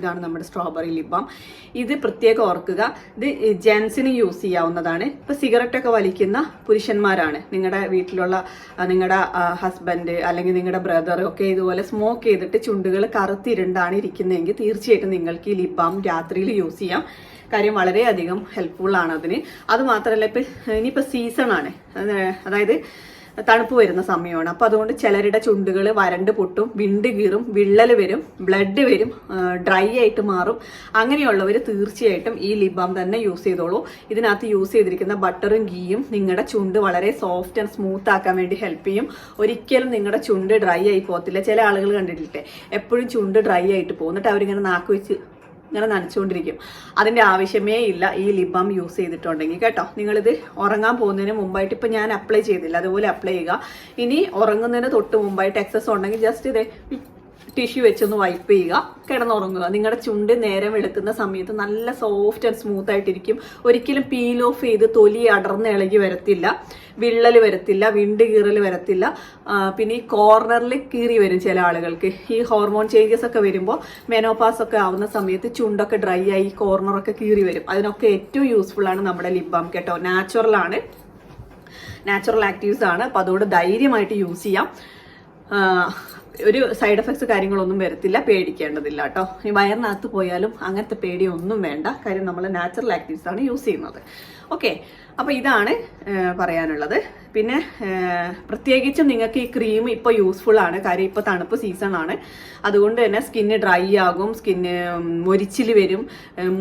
ഇതാണ് നമ്മുടെ strawberry lip balm. ഇത് പ്രത്യേകം ഓർക്കുക. ഇത് ജെൻസിന് യൂസ് ചെയ്യാവുന്നതാണ്. ഇപ്പൊ സിഗരറ്റ് ഒക്കെ വലിക്കുന്ന പുരുഷന്മാരാണ്. നിങ്ങളുടെ വീട്ടിലുള്ള നിങ്ങളുടെ ഹസ്ബൻഡ് അല്ലെങ്കിൽ നിങ്ങളുടെ ബ്രദർ ഒക്കെ ഇതുപോലെ സ്മോക്ക് ചെയ്തിട്ട് ചുണ്ടുകൾ കറുത്തിരുണ്ടാണ് ഇരിക്കുന്നതെങ്കിൽ തീർച്ചയായിട്ടും നിങ്ങൾക്ക് ഈ ലിബാം രാത്രിയിൽ യൂസ് ചെയ്യാം. കാര്യം വളരെയധികം ഹെൽപ്ഫുൾ ആണ് അതിന്. അത് മാത്രമല്ല ഇപ്പൊ ഇനിയിപ്പോ സീസൺ ആണ്. അതായത് തണുപ്പ് വരുന്ന സമയമാണ്. അപ്പൊ അതുകൊണ്ട് ചിലരുടെ ചുണ്ടുകൾ വരണ്ട് പൊട്ടും വിണ്ട് കീറും വിള്ളൽ വരും ബ്ലഡ് വരും ഡ്രൈ ആയിട്ട് മാറും. അങ്ങനെയുള്ളവർ തീർച്ചയായിട്ടും ഈ ലിബാം തന്നെ യൂസ് ചെയ്തോളൂ. ഇതിനകത്ത് യൂസ് ചെയ്തിരിക്കുന്ന ബട്ടറും ഗീയും നിങ്ങളുടെ ചുണ്ട് വളരെ സോഫ്റ്റ് ആൻഡ് സ്മൂത്ത് ആക്കാൻ വേണ്ടി ഹെൽപ്പ് ചെയ്യും. ഒരിക്കലും നിങ്ങളുടെ ചുണ്ട് ഡ്രൈ ആയി പോകത്തില്ല. ചില ആളുകൾ കണ്ടിട്ടില്ലേ? എപ്പോഴും ചുണ്ട് ഡ്രൈ ആയിട്ട് പോകും. എന്നിട്ട് അവരിങ്ങനെ നാക്ക് വെച്ച് ഇങ്ങനെ നനച്ചുകൊണ്ടിരിക്കും. അതിന്റെ ആവശ്യമേ ഇല്ല. ഈ ലിബം യൂസ് ചെയ്തിട്ടുണ്ടെങ്കിൽ കേട്ടോ. നിങ്ങളിത് ഉറങ്ങാൻ പോകുന്നതിന് മുമ്പായിട്ട് ഇപ്പം ഞാൻ അപ്ലൈ ചെയ്തില്ല. അതുപോലെ അപ്ലൈ ചെയ്യുക. ഇനി ഉറങ്ങുന്നതിന് തൊട്ട് മുമ്പായിട്ട് എക്സസ് ഉണ്ടെങ്കിൽ ജസ്റ്റ് ഇതേ ടിഷ്യൂ വെച്ചൊന്ന് വൈപ്പ് ചെയ്യുക. കിടന്നുറങ്ങുക. നിങ്ങളുടെ ചുണ്ട് നേരം വെളുക്കുന്ന സമയത്ത് നല്ല സോഫ്റ്റ് ആൻഡ് സ്മൂത്ത് ആയിട്ടിരിക്കും. ഒരിക്കലും പീൽ ഓഫ് ചെയ്ത് തൊലി അടർന്ന് ഇളകി വരത്തില്ല. വിള്ളൽ വരത്തില്ല. വിണ്ട് കീറൽ വരത്തില്ല. പിന്നെ ഈ കോർണറിൽ കീറി വരും ചില ആളുകൾക്ക്. ഈ ഹോർമോൺ ചേഞ്ചസ് ഒക്കെ വരുമ്പോൾ മെനോപാസ് ഒക്കെ ആവുന്ന സമയത്ത് ചുണ്ടൊക്കെ ഡ്രൈ ആയി കോർണറൊക്കെ കീറി വരും. അതിനൊക്കെ ഏറ്റവും യൂസ്ഫുൾ ആണ് നമ്മുടെ ലിപ് ബാം കേട്ടോ. നാച്ചുറൽ ആണ്. നാച്ചുറൽ ആക്റ്റീവ്സ് ആണ്. അപ്പോൾ അതുകൊണ്ട് ധൈര്യമായിട്ട് യൂസ് ചെയ്യാം. ഒരു സൈഡ് എഫക്ട്സ് കാര്യങ്ങളൊന്നും വരത്തില്ല പേടിക്കേണ്ടതില്ല കേട്ടോ ഈ വയറിനകത്ത് പോയാലും അങ്ങനത്തെ പേടിയൊന്നും വേണ്ട. കാര്യം നമ്മൾ നാച്ചുറൽ ആക്റ്റീവ്സ് ആണ് യൂസ് ചെയ്യുന്നത്. ഓക്കെ അപ്പോൾ ഇതാണ് പറയാനുള്ളത്. പിന്നെ പ്രത്യേകിച്ചും നിങ്ങൾക്ക് ഈ ക്രീം ഇപ്പോൾ യൂസ്ഫുൾ ആണ്. കാര്യം ഇപ്പോൾ തണുപ്പ് സീസൺ ആണ്. അതുകൊണ്ട് തന്നെ സ്കിന്ന് ഡ്രൈ ആകും സ്കിന്ന് മൊരിച്ചിൽ വരും.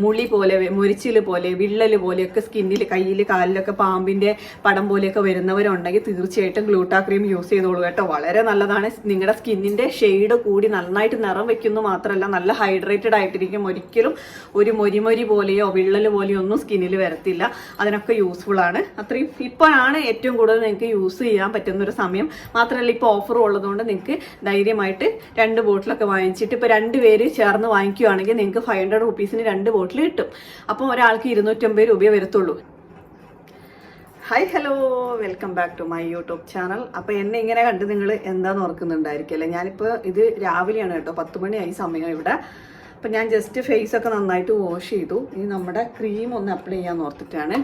മുളി പോലെ മൊരിച്ചിൽ പോലെ വിള്ളൽ പോലെയൊക്കെ സ്കിന്നിൽ കയ്യിൽ കാലിലൊക്കെ പാമ്പിന്റെ പടം പോലെയൊക്കെ വരുന്നവരുണ്ടെങ്കിൽ തീർച്ചയായിട്ടും ഗ്ലൂട്ടാ ക്രീം യൂസ് ചെയ്തോളൂ കേട്ടോ. വളരെ നല്ലതാണ്. നിങ്ങളുടെ സ്കിന്നിന്റെ ഷെയ്ഡ് കൂടി നന്നായിട്ട് നിറം വെക്കുന്നു മാത്രമല്ല നല്ല ഹൈഡ്രേറ്റഡ് ആയിട്ടിരിക്കും. ഒരിക്കലും ഒരു മൊരിമൊരി പോലെയോ വിള്ളൽ പോലെയോ ഒന്നും സ്കിന്നിൽ വരത്തില്ല. അതിനൊക്കെ യൂസ്ഫുൾ ആണ്. അത്രയും ഇപ്പോഴാണ് ഏറ്റവും കൂടുതൽ നിങ്ങൾക്ക് യൂസ് ചെയ്യാൻ പറ്റുന്ന ഒരു സമയം. മാത്രമല്ല ഇപ്പോൾ ഓഫർ ഉള്ളതുകൊണ്ട് നിങ്ങൾക്ക് ധൈര്യമായിട്ട് രണ്ട് ബോട്ടിലൊക്കെ വാങ്ങിച്ചിട്ട് ഇപ്പോൾ രണ്ട് പേര് ചേർന്ന് വാങ്ങിക്കുകയാണെങ്കിൽ നിങ്ങൾക്ക് ഫൈവ് ഹൺഡ്രഡ് റുപ്പീസിന് രണ്ട് ബോട്ടിൽ കിട്ടും. അപ്പോൾ ഒരാൾക്ക് ഇരുന്നൂറ്റമ്പത് രൂപയെ വരത്തുള്ളൂ. Hi hello welcome back to my YouTube channel അപ്പോൾ എന്നെ ഇങ്ങനെ കണ്ട് നിങ്ങൾ എന്താന്ന് ഓർക്കുന്നുണ്ടായിരിക്കല്ലേ ഞാനിപ്പോൾ ഇത് രാവിലെയാണ് കേട്ടോ പത്ത് മണിയായി സമയം ഇവിടെ. അപ്പം ഞാൻ ജസ്റ്റ് ഫേസ് ഒക്കെ നന്നായിട്ട് വാഷ് ചെയ്തു. ഇനി നമ്മുടെ ക്രീം ഒന്ന് അപ്ലൈ ചെയ്യാൻ ഓർത്തിട്ടാണ്.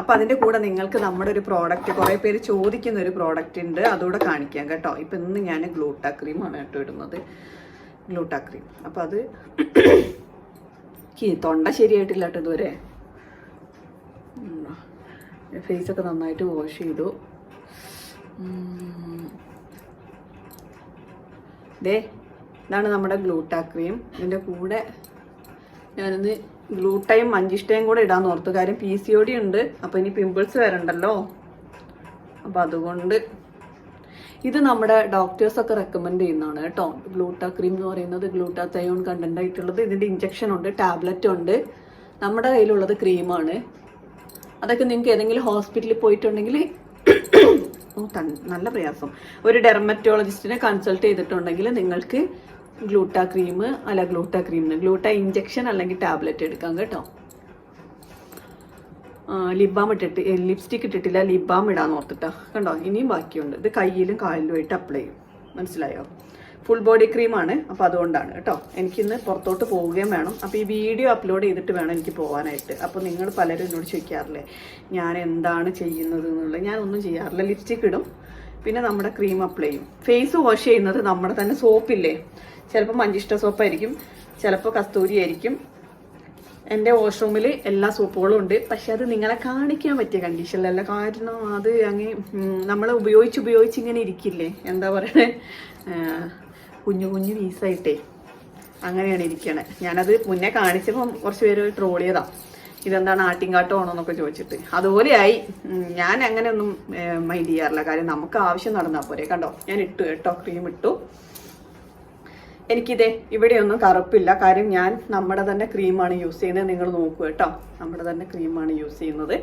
അപ്പം അതിന്റെ കൂടെ നിങ്ങൾക്ക് നമ്മുടെ ഒരു പ്രോഡക്റ്റ് കുറേ പേര് ചോദിക്കുന്ന ഒരു പ്രോഡക്റ്റ് ഉണ്ട് അതുകൂടെ കാണിക്കാം കേട്ടോ. ഇപ്പം ഇന്ന് ഞാൻ ഗ്ലൂട്ടാ ക്രീമാണ് കേട്ടോ ഇടുന്നത്. ഗ്ലൂട്ടാ ക്രീം അപ്പം അത് തൊണ്ട ശരിയായിട്ടില്ല കേട്ടോ ഇതുവരെ. ഫേസ് ഒക്കെ നന്നായിട്ട് വാഷ് ചെയ്തു. ദേ ഇതാണ് നമ്മുടെ ഗ്ലൂട്ടാ ക്രീം. ഇതിന്റെ കൂടെ ഞാനിന്ന് ഗ്ലൂട്ടയും മഞ്ചിഷ്ടയും കൂടെ ഇടാൻ ഓർത്തു. കാര്യം പി സി ഒ ഡി ഉണ്ട്. അപ്പോൾ ഇനി പിമ്പിൾസ് വരണ്ടല്ലോ. അപ്പോൾ അതുകൊണ്ട് ഇത് നമ്മുടെ ഡോക്ടേഴ്സൊക്കെ റെക്കമെൻഡ് ചെയ്യുന്നതാണ് കേട്ടോ. ഗ്ലൂട്ടാ ക്രീം എന്ന് പറയുന്നത് ഗ്ലൂട്ടാ തയോൺ കണ്ടന്റ് ആയിട്ടുള്ളത്. ഇതിന്റെ ഇഞ്ചക്ഷൻ ഉണ്ട് ടാബ്ലറ്റ് ഉണ്ട്. നമ്മുടെ കയ്യിലുള്ളത് ക്രീമാണ് അതൊക്കെ നിങ്ങൾക്ക് ഏതെങ്കിലും ഹോസ്പിറ്റലിൽ പോയിട്ടുണ്ടെങ്കിൽ നല്ല പ്രയാസം. ഒരു ഡെർമറ്റോളജിസ്റ്റിനെ കൺസൾട്ട് ചെയ്തിട്ടുണ്ടെങ്കിൽ നിങ്ങൾക്ക് ഗ്ലൂട്ടാ ക്രീം അല്ല ഗ്ലൂട്ടാ ക്രീം ഗ്ലൂട്ടാ ഇഞ്ചക്ഷൻ അല്ലെങ്കിൽ ടാബ്ലറ്റ് എടുക്കാം കേട്ടോ. ലിബാം ഇട്ടിട്ട് ലിപ്സ്റ്റിക് ഇട്ടിട്ടില്ല ലിബാം ഇടാൻ ഓർത്തിട്ടാ. കണ്ടോ? ഇനിയും ബാക്കിയുണ്ട്. ഇത് കയ്യിലും കാലിലും ആയിട്ട് അപ്ലൈ ചെയ്യും. മനസ്സിലായോ? ഫുൾ ബോഡി ക്രീമാണ് അപ്പോൾ അതുകൊണ്ടാണ് കേട്ടോ. എനിക്കിന്ന് പുറത്തോട്ട് പോവുകയും വേണം. അപ്പോൾ ഈ വീഡിയോ അപ്ലോഡ് ചെയ്തിട്ട് വേണം എനിക്ക് പോകാനായിട്ട് അപ്പോൾ നിങ്ങൾ പലരും എന്നോട് ചോദിക്കാറില്ലേ ഞാൻ എന്താണ് ചെയ്യുന്നത് എന്നുള്ളത്? ഞാനൊന്നും ചെയ്യാറില്ല. ലിപ്സ്റ്റിക് ഇടും. പിന്നെ നമ്മുടെ ക്രീം അപ്ലൈ ചെയ്യും. ഫേസ് വാഷ് ചെയ്യുന്നത് നമ്മുടെ തന്നെ സോപ്പില്ലേ ചിലപ്പോൾ മഞ്ചിഷ്ട സോപ്പായിരിക്കും ചിലപ്പോൾ കസ്തൂരി ആയിരിക്കും. എന്റെ വാഷ്റൂമിൽ എല്ലാ സോപ്പുകളും ഉണ്ട്. പക്ഷെ അത് നിങ്ങളെ കാണിക്കാൻ പറ്റിയ കണ്ടീഷനിലല്ല കാരണം അത് അങ്ങനെ നമ്മൾ ഉപയോഗിച്ച് ഉപയോഗിച്ച് ഇങ്ങനെ ഇരിക്കില്ലേ? എന്താ പറയണേ? കുഞ്ഞു കുഞ്ഞു പീസായിട്ടേ അങ്ങനെയാണ് ഇരിക്കണേ. ഞാനത് മുന്നേ കാണിച്ചപ്പം കുറച്ച് പേര് ട്രോൾ ചെയ്താ. ഇതെന്താണ് ആട്ടിൻകാട്ടമാണോ എന്നൊക്കെ ചോദിച്ചിട്ട്. അതുപോലെയായി ഞാൻ അങ്ങനെയൊന്നും മൈൻഡ് ചെയ്യാറില്ല. കാര്യം നമുക്ക് ആവശ്യം നടന്നാൽ പോരെ. കണ്ടോ? ഞാൻ ഇട്ടു കേട്ടോ ക്രീം ഇട്ടു. എനിക്കിതേ ഇവിടെയൊന്നും കറുപ്പില്ല. കാര്യം ഞാൻ നമ്മുടെ തന്നെ ക്രീമാണ് യൂസ് ചെയ്യുന്നത്. നിങ്ങൾ നോക്കൂ കേട്ടോ. നമ്മുടെ തന്നെ ക്രീമാണ് യൂസ് ചെയ്യുന്നത്.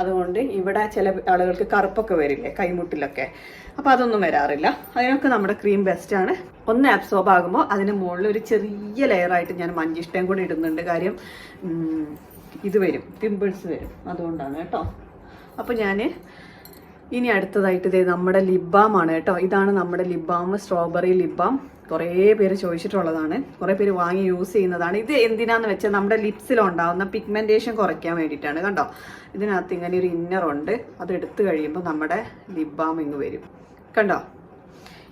അതുകൊണ്ട് ഇവിടെ ചില ആളുകൾക്ക് കറുപ്പൊക്കെ വരില്ലേ കൈമുട്ടിലൊക്കെ. അപ്പോൾ അതൊന്നും വരാറില്ല. അതിനൊക്കെ നമ്മുടെ ക്രീം ബെസ്റ്റാണ് ഒന്ന് അബ്സോർബ് ആകുമ്പോൾ അതിന് മുകളിൽ ഒരു ചെറിയ ലെയറായിട്ട് ഞാൻ മഞ്ചിഷ്ടം കൂടി ഇടുന്നുണ്ട്. കാര്യം ഇത് വരും. പിമ്പിൾസ് വരും. അതുകൊണ്ടാണ് കേട്ടോ. അപ്പോൾ ഞാൻ ഇനി അടുത്തതായിട്ട് ഇതേ നമ്മുടെ ലിബാമാണ് കേട്ടോ. ഇതാണ് നമ്മുടെ ലിബാം സ്ട്രോബെറി ലിബാം കുറേ പേര് ചോദിച്ചിട്ടുള്ളതാണ്. കുറേ പേര് വാങ്ങി യൂസ് ചെയ്യുന്നതാണ്. ഇത് എന്തിനാന്ന് വെച്ചാൽ നമ്മുടെ ലിപ്സിലുണ്ടാവുന്ന പിഗ്മെന്റേഷൻ കുറയ്ക്കാൻ വേണ്ടിയിട്ടാണ് കണ്ടോ? ഇതിനകത്ത് ഇങ്ങനെ ഒരു ഇന്നർ ഉണ്ട്. അത് എടുത്തു കഴിയുമ്പോൾ നമ്മുടെ ലിപ് ബാം ഇങ്ങ് വരും. കണ്ടോ?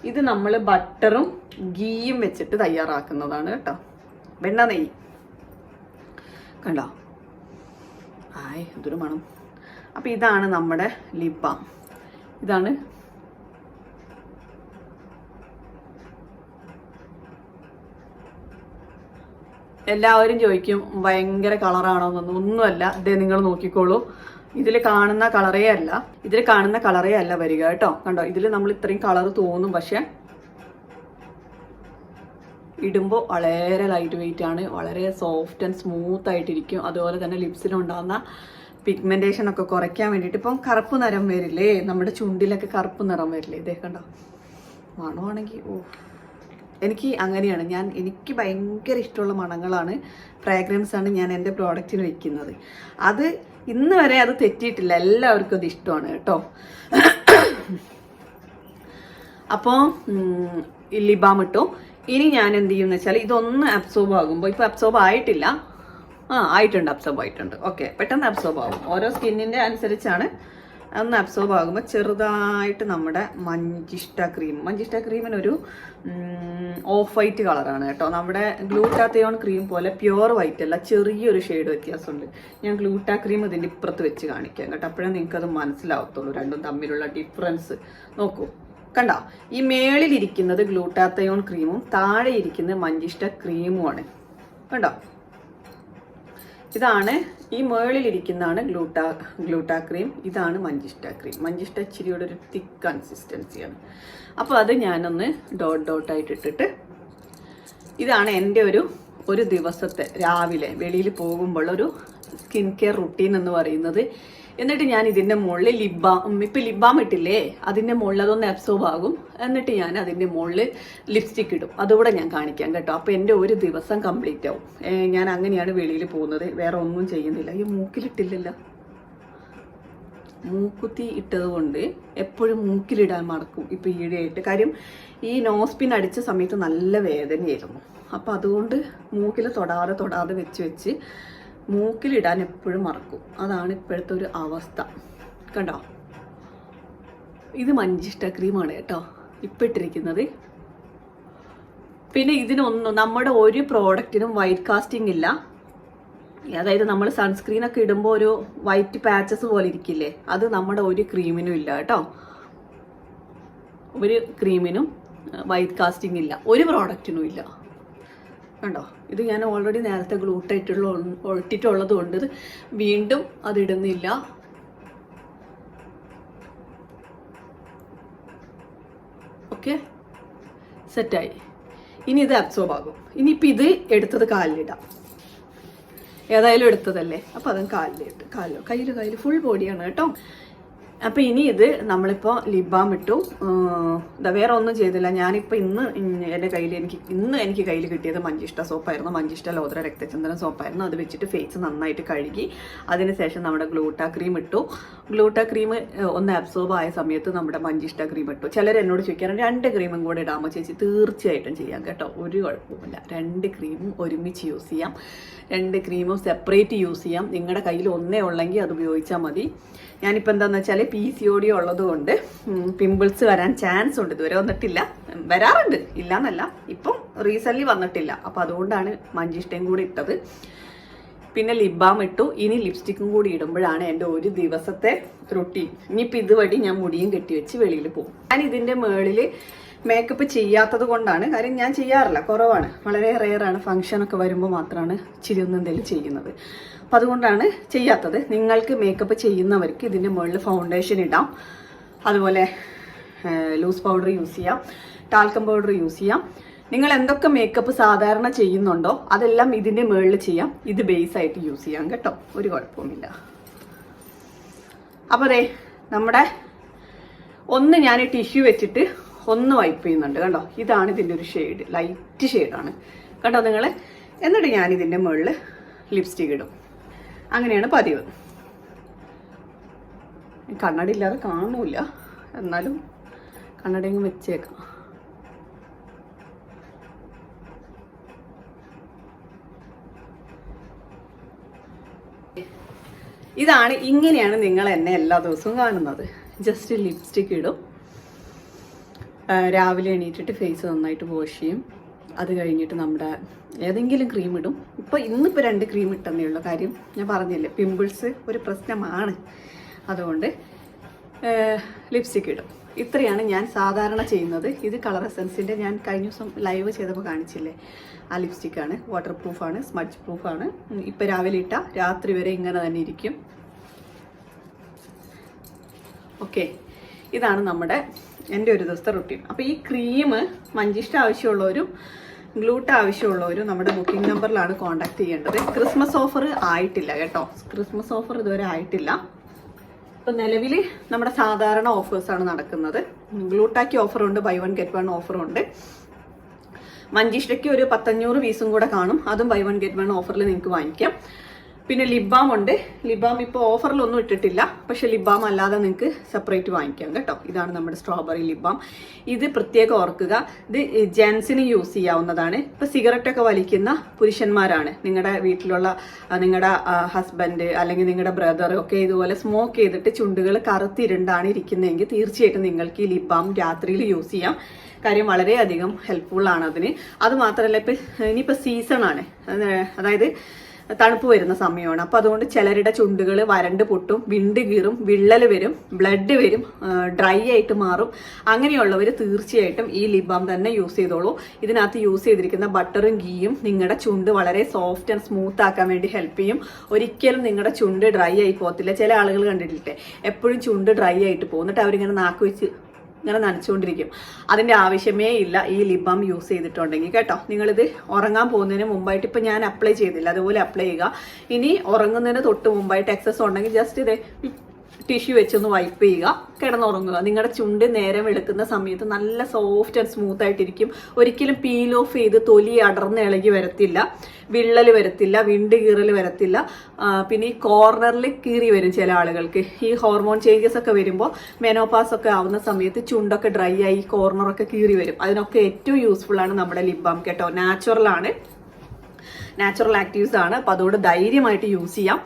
ഇത് നമ്മൾ ബട്ടറും ഗീയും വെച്ചിട്ട് തയ്യാറാക്കുന്നതാണ് കേട്ടോ. വെണ്ണ നെയ്യ്. കണ്ടോ? ആയ് എന്തൊരു മണം. അപ്പം ഇതാണ് നമ്മുടെ ലിപ് ബാം ഇതാണ് എല്ലാവരും ചോദിക്കും ഭയങ്കര കളറാണോ? എന്നൊന്നും ഒന്നുമല്ല. ഇതേ നിങ്ങൾ നോക്കിക്കോളൂ. ഇതിൽ കാണുന്ന കളറേ അല്ല. ഇതിൽ കാണുന്ന കളറേ അല്ല വരിക കേട്ടോ. കണ്ടോ? ഇതിൽ നമ്മൾ ഇത്രയും കളർ തോന്നും. പക്ഷെ ഇടുമ്പോൾ വളരെ ലൈറ്റ് വെയിറ്റ് ആണ്. വളരെ സോഫ്റ്റ് ആൻഡ് സ്മൂത്ത് ആയിട്ടിരിക്കും. അതുപോലെ തന്നെ ലിപ്സിലുണ്ടാകുന്ന പിഗ്മെന്റേഷൻ ഒക്കെ കുറയ്ക്കാൻ വേണ്ടിയിട്ട് ഇപ്പം കറുപ്പ് നിറം വരില്ലേ? നമ്മുടെ ചുണ്ടിലൊക്കെ കറുപ്പ് നിറം വരില്ലേ? ഇതേ കണ്ടോ? മണമാണെങ്കിൽ ഓ. എനിക്ക് അങ്ങനെയാണ്. ഞാൻ എനിക്ക് ഭയങ്കര ഇഷ്ടമുള്ള മണങ്ങളാണ്. ഫ്രാഗ്രൻസ് ആണ് ഞാൻ എന്റെ പ്രോഡക്റ്റിന് വയ്ക്കുന്നത് അത് ഇന്ന് വരെ അത് തെറ്റിയിട്ടില്ല. എല്ലാവർക്കും അത് ഇഷ്ടമാണ് കേട്ടോ. അപ്പോൾ ലിബാം ഇട്ടു. ഇനി ഞാൻ എന്ത് ചെയ്യുമെന്ന് വെച്ചാൽ ഇതൊന്ന് അബ്സോർബ് ആകുമ്പോൾ ഇപ്പോൾ അബ്സോർബ് ആയിട്ടില്ല. ആ ആയിട്ടുണ്ട് അബ്സോർബ് ആയിട്ടുണ്ട്. ഓക്കെ പെട്ടെന്ന് അബ്സോർബ് ആകും ഓരോ സ്കിന്നിന്റെ അനുസരിച്ചാണ് ഒന്ന് അബ്സോർബ് ആകുമ്പോൾ ചെറുതായിട്ട് നമ്മുടെ മഞ്ചിഷ്ട ക്രീം മഞ്ചിഷ്ട ക്രീമിനൊരു ഓഫ് വൈറ്റ് കളറാണ് കേട്ടോ. നമ്മുടെ ഗ്ലൂട്ടാത്തയോൺ ക്രീം പോലെ പ്യുവർ വൈറ്റ് അല്ല ചെറിയൊരു ഷെയ്ഡ് വ്യത്യാസമുണ്ട്. ഞാൻ ഗ്ലൂട്ടാ ക്രീം ഇതിന്റെ ഇപ്പുറത്ത് വെച്ച് കാണിക്കാം കേട്ടോ. അപ്പോഴേ നിങ്ങൾക്കത് മനസ്സിലാവത്തുള്ളൂ. രണ്ടും തമ്മിലുള്ള ഡിഫറൻസ് നോക്കൂ. കണ്ട? ഈ മേളിലിരിക്കുന്നത് ഗ്ലൂട്ടാത്തയോൺ ക്രീമും താഴെ ഇരിക്കുന്നത് മഞ്ചിഷ്ട ക്രീമുമാണ് കണ്ടോ? ഇതാണ് ഈ മേളിലിരിക്കുന്നതാണ് ഗ്ലൂട്ടാ ഗ്ലൂട്ടാ ക്രീം. ഇതാണ് മഞ്ചിഷ്ട ക്രീം. മഞ്ചിഷ്ട ഇച്ചിരിയുടെ ഒരു തിക്ക് കൺസിസ്റ്റൻസിയാണ്. അപ്പോൾ അത് ഞാനൊന്ന് ഡോട്ട് ഡോട്ടായിട്ട് ഇട്ടിട്ട് ഇതാണ് എന്റെ ഒരു ഒരു ദിവസത്തെ രാവിലെ വെളിയിൽ പോകുമ്പോൾ ഒരു സ്കിൻ കെയർ റുട്ടീൻ എന്ന് പറയുന്നത് എന്നിട്ട് ഞാൻ ഇതിന്റെ മുകളിൽ ലിബാം ഇപ്പം ലിബാം ഇട്ടില്ലേ? അതിന്റെ മുകളിൽ അതൊന്ന് അബ്സോർബ് ആകും. എന്നിട്ട് ഞാൻ അതിന്റെ മുകളിൽ ലിപ്സ്റ്റിക് ഇടും. അതുകൂടെ ഞാൻ കാണിക്കാം കേട്ടോ. അപ്പോൾ എന്റെ ഒരു ദിവസം കംപ്ലീറ്റ് ആവും. ഞാൻ അങ്ങനെയാണ് വെളിയിൽ പോകുന്നത്. വേറെ ഒന്നും ചെയ്യുന്നില്ല. ഈ മൂക്കിലിട്ടില്ലല്ലോ. മൂക്കുത്തി ഇട്ടത് കൊണ്ട് എപ്പോഴും മൂക്കിലിടാൻ മറക്കും. ഇപ്പം ഈഴയായിട്ട് കാര്യം ഈ നോസ്പിൻ അടിച്ച സമയത്ത് നല്ല വേദനയായിരുന്നു. അപ്പം അതുകൊണ്ട് മൂക്കിൽ തൊടാതെ തൊടാതെ വെച്ച് വെച്ച് മൂക്കിലിടാൻ എപ്പോഴും മറക്കും. അതാണ് ഇപ്പോഴത്തെ ഒരു അവസ്ഥ. കണ്ടോ? ഇത് മഞ്ചിഷ്ട ക്രീമാണ് കേട്ടോ. ഇപ്പം ഇട്ടിരിക്കുന്നത്. പിന്നെ ഇതിനൊന്നും നമ്മുടെ ഒരു പ്രോഡക്റ്റിനും വൈറ്റ് കാസ്റ്റിംഗ് ഇല്ല. അതായത് നമ്മൾ സൺസ്ക്രീൻ ഒക്കെ ഇടുമ്പോൾ ഒരു വൈറ്റ് പാച്ചസ് പോലെ ഇരിക്കില്ലേ? അത് നമ്മുടെ ഒരു ക്രീമിനും ഇല്ല കേട്ടോ. ഒരു ക്രീമിനും വൈറ്റ് കാസ്റ്റിംഗ് ഇല്ല. ഒരു പ്രോഡക്റ്റിനും ഇല്ല. കണ്ടോ? ഇത് ഞാൻ ഓൾറെഡി നേരത്തെ ഗ്ലൂട്ടായിട്ടുള്ള ഇട്ടിട്ടുള്ളത് കൊണ്ട് വീണ്ടും അതിടുന്നില്ല ഓക്കെ സെറ്റായി ഇനി ഇത് അബ്സോർബ് ആകും. ഇനിയിപ്പോൾ ഇത് എടുത്തത് കാലിലിടാം. ഏതായാലും എടുത്തതല്ലേ? അപ്പോൾ അതും കാലിലിട്ട് കാലിലോ? കയ്യിൽ കയ്യിൽ ഫുൾ ബോഡിയാണ് കേട്ടോ. അപ്പോൾ ഇനി ഇത് നമ്മളിപ്പോൾ ലിബാം ഇട്ടു. ഇതാ വേറെ ഒന്നും ചെയ്തില്ല. ഞാനിപ്പോൾ ഇന്ന് എന്റെ കയ്യിൽ എനിക്ക് ഇന്ന് എനിക്ക് കയ്യിൽ കിട്ടിയത് മഞ്ചിഷ്ട സോപ്പായിരുന്നു മഞ്ചിഷ്ട ലോദ്ര രക്തചന്ദ്രൻ സോപ്പായിരുന്നു അത് വെച്ചിട്ട് ഫേസ് നന്നായിട്ട് കഴുകി അതിനുശേഷം നമ്മുടെ ഗ്ലൂട്ടാ ക്രീം ഇട്ടു. ഗ്ലൂട്ടാ ക്രീം ഒന്ന് അബ്സോർബ് ആയ സമയത്ത് നമ്മുടെ മഞ്ചിഷ്ട ക്രീം ഇട്ടു. ചിലർ എന്നോട് ചോദിക്കാറുണ്ട് രണ്ട് ക്രീമും കൂടെ ഇടാമോ? ചേച്ചി തീർച്ചയായിട്ടും ചെയ്യാം കേട്ടോ. ഒരു കുഴപ്പമില്ല രണ്ട് ക്രീമും ഒരുമിച്ച് യൂസ് ചെയ്യാം. രണ്ട് ക്രീമും സെപ്പറേറ്റ് യൂസ് ചെയ്യാം. നിങ്ങളുടെ കയ്യിൽ ഒന്നേ ഉള്ളെങ്കിൽ അത് ഉപയോഗിച്ചാൽ മതി. ഞാനിപ്പോൾ എന്താണെന്ന് വെച്ചാൽ പി സി ഒ ഡി ഉള്ളത് കൊണ്ട് പിമ്പിൾസ് വരാൻ ചാൻസ് ഉണ്ട്. ഇതുവരെ വന്നിട്ടില്ല. വരാറുണ്ട്. ഇല്ലാന്നല്ല. ഇപ്പം റീസെന്റ്ലി വന്നിട്ടില്ല. അപ്പോൾ അതുകൊണ്ടാണ് മഞ്ചിഷ്ടയും കൂടി ഇട്ടത്. പിന്നെ ലിപ് ബാം ഇട്ടു. ഇനി ലിപ്സ്റ്റിക്കും കൂടി ഇടുമ്പോഴാണ് എന്റെ ഒരു ദിവസത്തെ റൊട്ടീൻ ഇനിയിപ്പോൾ ഇതുവഴി ഞാൻ മുടിയും കെട്ടിവെച്ച് വെളിയിൽ പോകും. ഞാൻ ഇതിന്റെ മേളിൽ മേക്കപ്പ് ചെയ്യാത്തത് കൊണ്ടാണ്. കാര്യം ഞാൻ ചെയ്യാറില്ല. കുറവാണ്. വളരെ റെയറാണ് ഫംഗ്ഷനൊക്കെ വരുമ്പോൾ മാത്രമാണ് ഇച്ചിരി ഒന്ന് എന്തെങ്കിലും ചെയ്യുന്നത്. അപ്പം അതുകൊണ്ടാണ് ചെയ്യാത്തത്. നിങ്ങൾക്ക് മേക്കപ്പ് ചെയ്യുന്നവർക്ക് ഇതിന്റെ മുകളിൽ ഫൗണ്ടേഷൻ ഇടാം. അതുപോലെ ലൂസ് പൗഡർ യൂസ് ചെയ്യാം. ടാൽക്കം പൗഡർ യൂസ് ചെയ്യാം. നിങ്ങൾ എന്തൊക്കെ മേക്കപ്പ് സാധാരണ ചെയ്യുന്നുണ്ടോ അതെല്ലാം ഇതിന്റെ മുകളിൽ ചെയ്യാം. ഇത് ബേസ് ആയിട്ട് യൂസ് ചെയ്യാം കേട്ടോ. ഒരു കുഴപ്പവുമില്ല. അപ്പോൾ അതെ നമ്മുടെ ഒന്ന് ഞാൻ ടിഷ്യൂ വെച്ചിട്ട് ഒന്ന് വൈപ്പ് ചെയ്യുന്നുണ്ട്. കണ്ടോ? ഇതാണ് ഇതിന്റെ ഒരു ഷെയ്ഡ് ലൈറ്റ് ഷെയ്ഡാണ് കണ്ടോ നിങ്ങൾ എന്നിട്ട് ഞാൻ ഇതിന്റെ മുകളിൽ ലിപ്സ്റ്റിക് ഇടും. അങ്ങനെയാണ് പതിവ്. കണ്ണട ഇല്ലാതെ കാണൂല. എന്നാലും കണ്ണടയും വെച്ചേക്കാം. ഇതാണ് ഇങ്ങനെയാണ് നിങ്ങൾ എന്നെ എല്ലാ ദിവസവും കാണുന്നത്. ജസ്റ്റ് ലിപ്സ്റ്റിക് ഇടും. രാവിലെ എണീറ്റിട്ട് ഫേസ് നന്നായിട്ട് വാഷ് ചെയ്യും. അത് കഴിഞ്ഞിട്ട് നമ്മുടെ ഏതെങ്കിലും ക്രീം ഇടും. ഇപ്പോൾ ഇന്നിപ്പോൾ രണ്ട് ക്രീം ഇട്ടെന്നേ ഉള്ളൂ കാര്യം. ഞാൻ പറഞ്ഞില്ലേ പിമ്പിൾസ് ഒരു പ്രശ്നമാണ്. അതുകൊണ്ട് ലിപ്സ്റ്റിക് ഇടും. ഇത്രയാണ് ഞാൻ സാധാരണ ചെയ്യുന്നത്. ഇത് കളർ എസൻസിന്റെ ഞാൻ കഴിഞ്ഞ ദിവസം ലൈവ് ചെയ്തപ്പോൾ കാണിച്ചില്ലേ. ആ ലിപ്സ്റ്റിക്കാണ് വാട്ടർ പ്രൂഫാണ് സ്മഡ്ജ് പ്രൂഫാണ് ഇപ്പോൾ രാവിലെ ഇട്ട രാത്രി വരെ ഇങ്ങനെ തന്നെ ഇരിക്കും. ഓക്കെ ഇതാണ് നമ്മുടെ എന്റെ ഒരു ദിവസത്തെ റുട്ടീൻ അപ്പോൾ ഈ ക്രീം മഞ്ചിഷ്ട ആവശ്യമുള്ളവരും ഗ്ലൂട്ട് ആവശ്യമുള്ളവരും നമ്മുടെ ബുക്കിംഗ് നമ്പറിലാണ് കോൺടാക്ട് ചെയ്യേണ്ടത്. ക്രിസ്മസ് ഓഫർ ആയിട്ടില്ല കേട്ടോ. ക്രിസ്മസ് ഓഫർ ഇതുവരെ ആയിട്ടില്ല. ഇപ്പം നിലവിൽ നമ്മുടെ സാധാരണ ഓഫേഴ്സാണ് നടക്കുന്നത്. ഗ്ലൂട്ടാക്കി ഓഫറുണ്ട് ബൈ വൺ ഗെറ്റ് വൺ ഓഫറുണ്ട് മഞ്ചിഷ്ടയ്ക്ക് ഒരു പത്തഞ്ഞൂറ് പീസും കൂടെ കാണും. അതും ബൈ വൺ ഗെറ്റ് വൺ ഓഫറിൽ നിങ്ങൾക്ക് വാങ്ങിക്കാം. പിന്നെ ലിബാം ഉണ്ട്. ലിബാം ഇപ്പോൾ ഓഫറിലൊന്നും ഇട്ടിട്ടില്ല. പക്ഷെ ലിബാം അല്ലാതെ നിങ്ങൾക്ക് സെപ്പറേറ്റ് വാങ്ങിക്കാം കേട്ടോ. ഇതാണ് നമ്മുടെ സ്ട്രോബെറി ലിബാം. ഇത് പ്രത്യേകം ഓർക്കുക. ഇത് ജെൻസിന് യൂസ് ചെയ്യാവുന്നതാണ്. ഇപ്പോൾ സിഗരറ്റൊക്കെ വലിക്കുന്ന പുരുഷന്മാരാണ്. നിങ്ങളുടെ വീട്ടിലുള്ള നിങ്ങളുടെ ഹസ്ബൻഡ് അല്ലെങ്കിൽ നിങ്ങളുടെ ബ്രദർ ഒക്കെ ഇതുപോലെ സ്മോക്ക് ചെയ്തിട്ട് ചുണ്ടുകൾ കറുത്തിരുണ്ടാണ് ഇരിക്കുന്നതെങ്കിൽ തീർച്ചയായിട്ടും നിങ്ങൾക്ക് ഈ ലിബാം രാത്രിയിൽ യൂസ് ചെയ്യാം. കാര്യം വളരെയധികം ഹെൽപ്ഫുൾ ആണ് അതിന്. അതുമാത്രമല്ല ഇപ്പം ഇനിയിപ്പോൾ സീസണാണ് അതായത് തണുപ്പ് വരുന്ന സമയമാണ്. അപ്പോൾ അതുകൊണ്ട് ചിലരുടെ ചുണ്ടുകൾ വരണ്ട് പൊട്ടും വിണ്ട് കീറും വിള്ളൽ വരും ബ്ലഡ് വരും ഡ്രൈ ആയിട്ട് മാറും. അങ്ങനെയുള്ളവർ തീർച്ചയായിട്ടും ഈ ലിബാം തന്നെ യൂസ് ചെയ്തോളൂ. ഇതിനകത്ത് യൂസ് ചെയ്തിരിക്കുന്ന ബട്ടറും ഗീയും നിങ്ങളുടെ ചുണ്ട് വളരെ സോഫ്റ്റ് ആൻഡ് സ്മൂത്ത് ആക്കാൻ വേണ്ടി ഹെൽപ്പ് ചെയ്യും. ഒരിക്കലും നിങ്ങളുടെ ചുണ്ട് ഡ്രൈ ആയി പോകത്തില്ല. ചില ആളുകൾ കണ്ടിട്ടില്ലേ? എപ്പോഴും ചുണ്ട് ഡ്രൈ ആയിട്ട് പോകും. എന്നിട്ട് അവരിങ്ങനെ നാക്ക് വെച്ച് ഇങ്ങനെ നനച്ചുകൊണ്ടിരിക്കും. അതിന്റെ ആവശ്യമേ ഇല്ല. ഈ ലിബം യൂസ് ചെയ്തിട്ടുണ്ടെങ്കിൽ കേട്ടോ. നിങ്ങളിത് ഉറങ്ങാൻ പോകുന്നതിന് മുമ്പായിട്ട് ഇപ്പം ഞാൻ അപ്ലൈ ചെയ്തില്ല. അതുപോലെ അപ്ലൈ ചെയ്യുക. ഇനി ഉറങ്ങുന്നതിന് തൊട്ട് മുമ്പായിട്ട് എക്സസ് ഉണ്ടെങ്കിൽ ജസ്റ്റ് ഇത് ടിഷ്യൂ വെച്ചൊന്ന് വൈപ്പ് ചെയ്യുക കിടന്നുറങ്ങുക. നിങ്ങളുടെ ചുണ്ട് നേരം വെളുക്കുന്ന സമയത്ത് നല്ല സോഫ്റ്റ് ആൻഡ് സ്മൂത്ത് ആയിട്ടിരിക്കും. ഒരിക്കലും പീൽ ഓഫ് ചെയ്ത് തൊലി അടർന്ന് ഇളകി വരത്തില്ല. വിള്ളൽ വരത്തില്ല വിണ്ട് കീറൽ വരത്തില്ല. പിന്നെ ഈ കോർണറിൽ കീറി വരും ചില ആളുകൾക്ക്. ഈ ഹോർമോൺ ചേഞ്ചസ് ഒക്കെ വരുമ്പോൾ മെനോപാസ് ഒക്കെ ആവുന്ന സമയത്ത് ചുണ്ടൊക്കെ ഡ്രൈ ആയി കോർണറൊക്കെ കീറി വരും. അതിനൊക്കെ ഏറ്റവും യൂസ്ഫുൾ ആണ് നമ്മുടെ ലിപ് ബാം കേട്ടോ. നാച്ചുറൽ ആണ്. നാച്ചുറൽ ആക്റ്റീവ്സ് ആണ്. അപ്പോൾ അതുകൊണ്ട് ധൈര്യമായിട്ട് യൂസ് ചെയ്യാം.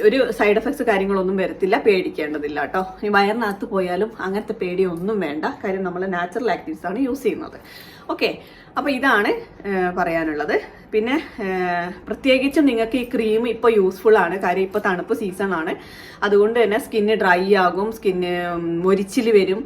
ഒരു സൈഡ് എഫക്ട്സ് കാര്യങ്ങളൊന്നും വരത്തില്ല പേടിക്കേണ്ടതില്ല കേട്ടോ. ഈ വയറിനകത്ത് പോയാലും അങ്ങനത്തെ പേടിയൊന്നും വേണ്ട. കാര്യം നമ്മൾ നാച്ചുറൽ ആക്റ്റീവ്സ് ആണ് യൂസ് ചെയ്യുന്നത്. ഓക്കെ അപ്പോൾ ഇതാണ് പറയാനുള്ളത്. പിന്നെ പ്രത്യേകിച്ചും നിങ്ങൾക്ക് ഈ ക്രീം ഇപ്പോൾ യൂസ്ഫുൾ ആണ്. കാര്യം ഇപ്പോൾ തണുപ്പ് സീസൺ ആണ്. അതുകൊണ്ട് തന്നെ സ്കിന്ന് ഡ്രൈ ആകും സ്കിന്ന് മൊരിച്ചിൽ വരും.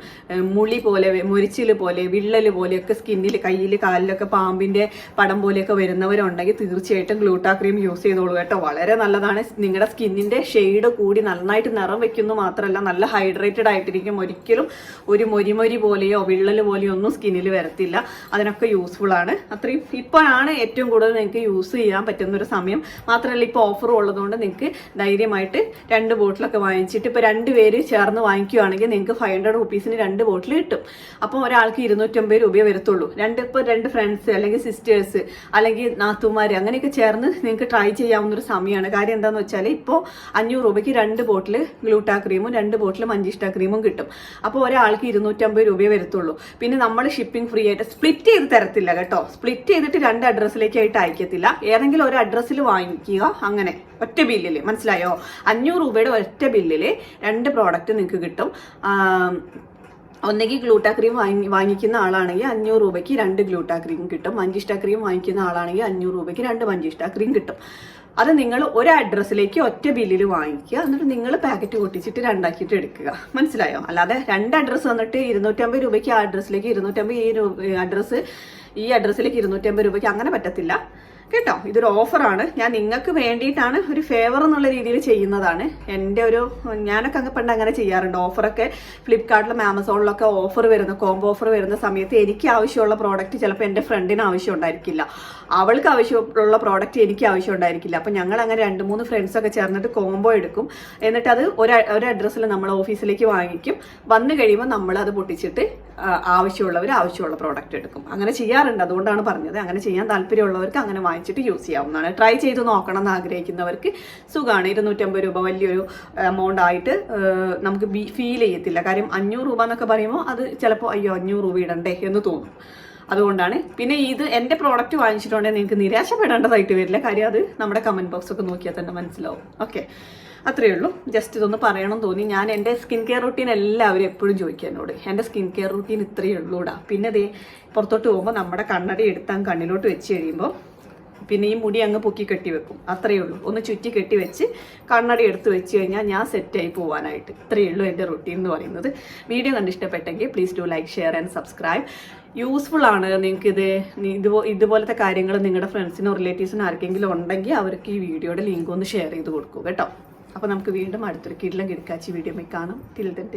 മുളി പോലെ മൊരിച്ചിൽ പോലെ വിള്ളൽ പോലെയൊക്കെ സ്കിന്നിൽ കയ്യിൽ കാലിലൊക്കെ പാമ്പിന്റെ പടം പോലെയൊക്കെ വരുന്നവരുണ്ടെങ്കിൽ തീർച്ചയായിട്ടും ഗ്ലൂട്ടാ ക്രീം യൂസ് ചെയ്തോളൂ കേട്ടോ. വളരെ നല്ലതാണ്. നിങ്ങളുടെ സ്കിന്നിന്റെ ഷെയ്ഡ് കൂടി നന്നായിട്ട് നിറം വെക്കുന്നു മാത്രമല്ല നല്ല ഹൈഡ്രേറ്റഡ് ആയിട്ടിരിക്കും. ഒരിക്കലും ഒരു മൊരിമൊരി പോലെയോ വിള്ളൽ പോലെയോ ഒന്നും സ്കിന്നിൽ വരത്തില്ല. അതിനൊക്കെ യൂസ്ഫുൾ ആണ്. അത്രയും ഇപ്പോഴാണ് ഏറ്റവും കൂടുതൽ നിങ്ങൾക്ക് യൂസ് ചെയ്യാൻ പറ്റുന്ന ഒരു സമയം. മാത്രമല്ല ഇപ്പോൾ ഓഫറും ഉള്ളതുകൊണ്ട് നിങ്ങൾക്ക് ധൈര്യമായിട്ട് രണ്ട് ബോട്ടിലൊക്കെ വാങ്ങിച്ചിട്ട് ഇപ്പോൾ രണ്ട് പേര് ചേർന്ന് വാങ്ങിക്കുകയാണെങ്കിൽ നിങ്ങൾക്ക് ഫൈവ് ഹൺഡ്രഡ് റുപ്പീസിന് രണ്ട് ബോട്ടിൽ കിട്ടും. അപ്പോൾ ഒരാൾക്ക് ഇരുന്നൂറ്റമ്പത് രൂപയെ വരത്തുള്ളൂ. രണ്ട് ഇപ്പോൾ രണ്ട് ഫ്രണ്ട്സ് അല്ലെങ്കിൽ സിസ്റ്റേഴ്സ് അല്ലെങ്കിൽ നാത്തുമാർ അങ്ങനെയൊക്കെ ചേർന്ന് നിങ്ങൾക്ക് ട്രൈ ചെയ്യാവുന്ന ഒരു സമയമാണ് കാര്യം എന്താണെന്ന് വെച്ചാൽ ഇപ്പോൾ അഞ്ഞൂറ് രൂപയ്ക്ക് രണ്ട് ബോട്ടിൽ ഗ്ലൂട്ടാ ക്രീമും രണ്ട് ബോട്ടിൽ മഞ്ചിഷ്ട ക്രീമും കിട്ടും. അപ്പോൾ ഒരാൾക്ക് ഇരുന്നൂറ്റമ്പത് രൂപയെ വരത്തുള്ളൂ. പിന്നെ നമ്മൾ ഷിപ്പിംഗ് ഫ്രീ ആയിട്ട് സ്പ്ലിറ്റ് ചെയ്ത് തരത്തില്ല. കേട്ടോ. സ്പ്ലിറ്റ് ചെയ്തിട്ട് രണ്ട് അഡ്രസ്സിലേക്കായിട്ട് അയക്കത്തില്ല. ഏതെങ്കിലും ഒരു അഡ്രസ്സിൽ വാങ്ങിക്കുക. അങ്ങനെ. ഒറ്റ ബില്ലിൽ മനസ്സിലായോ? അഞ്ഞൂറ് രൂപയുടെ ഒറ്റ ബില്ലിൽ രണ്ട് പ്രോഡക്റ്റ് നിങ്ങൾക്ക് കിട്ടും. ഒന്നെങ്കിൽ ഗ്ലൂട്ടാ ക്രീം വാങ്ങി വാങ്ങിക്കുന്ന ആളാണെങ്കിൽ അഞ്ഞൂറ് രൂപയ്ക്ക് രണ്ട് ഗ്ലൂട്ടാ ക്രീം കിട്ടും. മഞ്ചിഷ്ട ക്രീം വാങ്ങിക്കുന്ന ആളാണെങ്കിൽ അഞ്ഞൂറ് രൂപയ്ക്ക് രണ്ട് മഞ്ചിഷ്ട ക്രീം കിട്ടും. അത് നിങ്ങൾ ഒരു അഡ്രസ്സിലേക്ക് ഒറ്റ ബില്ലിൽ വാങ്ങിക്കുക. എന്നിട്ട് നിങ്ങൾ പാക്കറ്റ് പൊട്ടിച്ചിട്ട് രണ്ടാക്കിയിട്ട് എടുക്കുക. മനസ്സിലായോ? അല്ലാതെ രണ്ട് അഡ്രസ്സ് വന്നിട്ട് ഇരുന്നൂറ്റമ്പത് രൂപയ്ക്ക് ആ അഡ്രസ്സിലേക്ക് ഇരുന്നൂറ്റമ്പത് ഈ അഡ്രസ്സ് ഈ അഡ്രസ്സിലേക്ക് ഇരുന്നൂറ്റമ്പത് രൂപയ്ക്ക് അങ്ങനെ പറ്റത്തില്ല. കേട്ടോ ഇതൊരു ഓഫറാണ്. ഞാൻ നിങ്ങൾക്ക് വേണ്ടിയിട്ടാണ് ഒരു ഫേവർ എന്നുള്ള രീതിയിൽ ചെയ്യുന്നതാണ്. എന്റെ ഒരു ഞാനൊക്കെ അങ്ങ് പണ്ട് അങ്ങനെ ചെയ്യാറുണ്ട്. ഓഫറൊക്കെ ഫ്ലിപ്കാർട്ടിലും ആമസോണിലൊക്കെ ഓഫർ വരുന്ന കോംബോ ഓഫർ വരുന്ന സമയത്ത് എനിക്ക് ആവശ്യമുള്ള പ്രോഡക്റ്റ് ചിലപ്പോൾ എന്റെ ഫ്രണ്ടിന് ആവശ്യം ഉണ്ടായിരിക്കില്ല അവൾക്ക് ആവശ്യമുള്ള പ്രോഡക്റ്റ് എനിക്ക് ആവശ്യം ഉണ്ടായിരിക്കില്ല അപ്പം ഞങ്ങൾ അങ്ങനെ രണ്ട് മൂന്ന് ഫ്രണ്ട്സൊക്കെ ചേർന്നിട്ട് കോംബോ എടുക്കും. എന്നിട്ട് അത് ഒരു ഒരു അഡ്രസ്സിൽ നമ്മൾ ഓഫീസിലേക്ക് വാങ്ങിക്കും. വന്നു കഴിയുമ്പോൾ നമ്മൾ അത് പൊട്ടിച്ചിട്ട് ആവശ്യമുള്ളവർ ആവശ്യമുള്ള പ്രോഡക്റ്റ് എടുക്കും. അങ്ങനെ ചെയ്യാറുണ്ട്. അതുകൊണ്ടാണ് പറഞ്ഞത്. അങ്ങനെ ചെയ്യാൻ താല്പര്യമുള്ളവർക്ക് അങ്ങനെ വാങ്ങിച്ചിട്ട് യൂസ് ചെയ്യാവുന്നതാണ്. ട്രൈ ചെയ്ത് നോക്കണം എന്ന് ആഗ്രഹിക്കുന്നവർക്ക് സുഖമാണ്. ഇരുന്നൂറ്റമ്പത് രൂപ വലിയൊരു എമൗണ്ട് ആയിട്ട് നമുക്ക് ഫീൽ ചെയ്യത്തില്ല. കാര്യം അഞ്ഞൂറ് രൂപ എന്നൊക്കെ പറയുമ്പോൾ അത് ചിലപ്പോൾ അയ്യോ അഞ്ഞൂറ് രൂപ ഇടണ്ടേ എന്ന് തോന്നും. അതുകൊണ്ടാണ്. പിന്നെ ഇത് എന്റെ പ്രോഡക്റ്റ് വാങ്ങിച്ചിട്ടുണ്ടെങ്കിൽ നിങ്ങൾക്ക് നിരാശപ്പെടേണ്ടതായിട്ട് വരില്ല. കാര്യം അത് നമ്മുടെ കമന്റ് ബോക്സ് ഒക്കെ നോക്കിയാൽ തന്നെ മനസ്സിലാവും. ഓക്കെ അത്രയേ ഉള്ളൂ. ജസ്റ്റ് ഇതൊന്ന് പറയണമെന്ന് തോന്നി. ഞാൻ എന്റെ സ്കിൻ കെയർ റൂട്ടീൻ എല്ലാവരും എപ്പോഴും ചോദിക്കും എന്നോട്. എന്റെ സ്കിൻ കെയർ റൂട്ടീൻ ഇത്രയേ ഉള്ളൂടാ. പിന്നെ ദേ പുറത്തോട്ട് പോകുമ്പോൾ നമ്മുടെ കണ്ണട എടുത്താൽ കണ്ണിലോട്ട് വെച്ച് കഴിയുമ്പോൾ പിന്നെ ഈ മുടി അങ്ങ് പൊക്കി കെട്ടി വെക്കും. അത്രയേ ഉള്ളൂ. ഒന്ന് ചുറ്റി കെട്ടി വെച്ച് കണ്ണടി എടുത്ത് വെച്ച് കഴിഞ്ഞാൽ ഞാൻ സെറ്റായി പോകാനായിട്ട് ഇത്രയേ ഉള്ളൂ എന്റെ റൊട്ടീൻ എന്ന് പറയുന്നത്. വീഡിയോ കണ്ട് ഇഷ്ടപ്പെട്ടെങ്കിൽ please do like share and subscribe useful ആണ് നിങ്ങൾക്ക് ഇത്. ഇതുപോ ഇതുപോലത്തെ കാര്യങ്ങൾ നിങ്ങളുടെ ഫ്രണ്ട്സിനോ റിലേറ്റീവ്സിനോ ആർക്കെങ്കിലും ഉണ്ടെങ്കിൽ അവർക്ക് ഈ വീഡിയോയുടെ ലിങ്ക് ഒന്ന് ഷെയർ ചെയ്ത് കൊടുക്കൂ കേട്ടോ. അപ്പോൾ നമുക്ക് വീണ്ടും അടുത്തൊരു കിടിലം കിടക്കാച്ചി വീഡിയോ കാണാം. Till then